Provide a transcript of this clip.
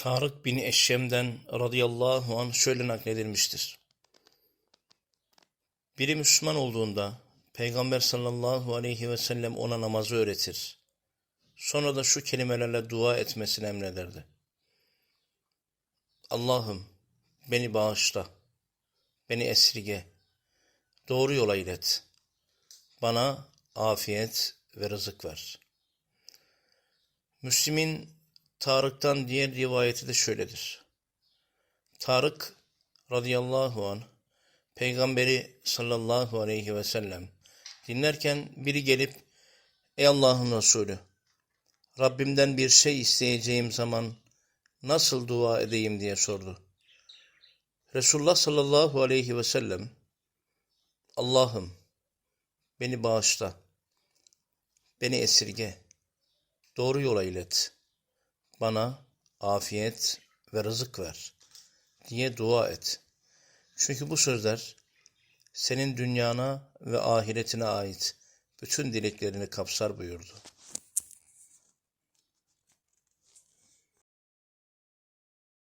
Tarık bin Eşşem'den radıyallahu anh şöyle nakledilmiştir. Biri Müslüman olduğunda Peygamber sallallahu aleyhi ve sellem ona namazı öğretir. Sonra da şu kelimelerle dua etmesini emrederdi. Allah'ım beni bağışla, beni esirge, doğru yola ilet, bana afiyet ve rızık ver. Müslim'in Tarık'tan diğer rivayeti de şöyledir. Tarık radıyallahu an Peygamberi sallallahu aleyhi ve sellem dinlerken biri gelip Ey Allah'ın Resulü Rabbimden bir şey isteyeceğim zaman nasıl dua edeyim diye sordu. Resulullah sallallahu aleyhi ve sellem Allah'ım beni bağışla, beni esirge, doğru yola ilet, bana afiyet ve rızık ver diye dua et. Çünkü bu sözler senin dünyana ve ahiretine ait bütün dileklerini kapsar buyurdu.